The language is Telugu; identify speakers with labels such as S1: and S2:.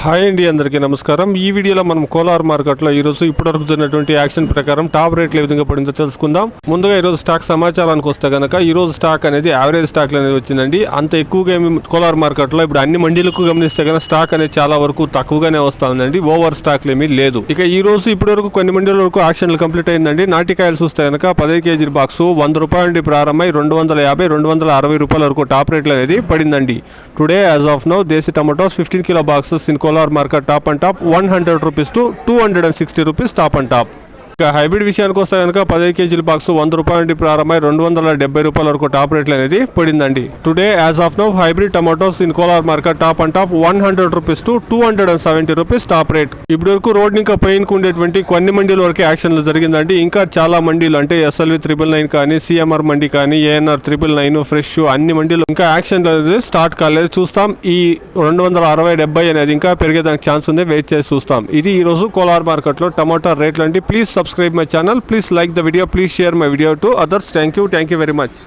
S1: హాయ్ అండి అందరికీ నమస్కారం ఈ వీడియోలో మనం కోలార్ మార్కెట్లో ఈరోజు ఇప్పటివరకు జరిగినటువంటి యాక్షన్ ప్రకారం టాప్ రేట్లు ఏ విధంగా పడిందో తెలుసుకుందాం ముందుగా ఈరోజు స్టాక్ సమాచారానికి వస్తే కనుక ఈరోజు స్టాక్ అనేది యావరేజ్ స్టాక్లు అనేది వచ్చిందండి అంత ఎక్కువగా ఏమి కోలార్ మార్కెట్లో ఇప్పుడు అన్ని మండీలకు గమనిస్తే కనుక స్టాక్ అనేది చాలా వరకు తక్కువగానే వస్తా ఉందండి ఓవర్ స్టాక్లు ఏమీ లేదు ఇక ఈ రోజు ఇప్పటి వరకు కొన్ని మండీల వరకు యాక్షన్లు కంప్లీట్ అయిందండి నాటికాయలు చూస్తే కనుక పదిహేను కేజీ బాక్స్ వంద రూపాయల నుండి ప్రారంభమై రెండు వందల యాభై రెండు వందల అరవై రూపాయల వరకు టాప్ రేట్లు అనేది పడిందండి today as of now desi tomatoes fifteen kilo boxes Kolar marker top and top, 100 rupees to 260 rupees top and top. ఇక హైబ్రిడ్ విషయానికి వస్తే కనుక పదిహేను కేజీల బాక్స్ వంద రూపాయల నుండి ప్రారంభమై రెండు వందల డెబ్బై రూపాయల వరకు టాప్ రేట్లు అనేది పడిందండి today as of now hybrid tomatoes in Kolar market top and top one hundred rupees to two hundred and seventy rupees top rate ఇప్పటి వరకు రోడ్ని ఇంకా పెయిన్కు ఉండేటువంటి కొన్ని మండీల వరకు యాక్షన్లు జరిగిందండి ఇంకా చాలా మండీలు అంటే ఎస్ఎల్వి త్రిబుల్ నైన్ కానీ సిఎంఆర్ మండీ కానీ ఏఎన్ఆర్ త్రిబుల్ నైన్ ఫ్రెష్ అన్ని మండీలు ఇంకా యాక్షన్ అనేది స్టార్ట్ కాలేదు చూస్తాం ఈ రెండు వందల అరవై డెబ్బై అనేది ఇంకా పెరిగేదానికి ఛాన్స్ ఉంది వెయిట్ చేసి చూస్తాం ఇది ఈ రోజు కోలార్ మార్కెట్లో టమాటా రేట్లు అంటే please subscribe subscribe my channel please like the video please share my video to others thank you thank you very much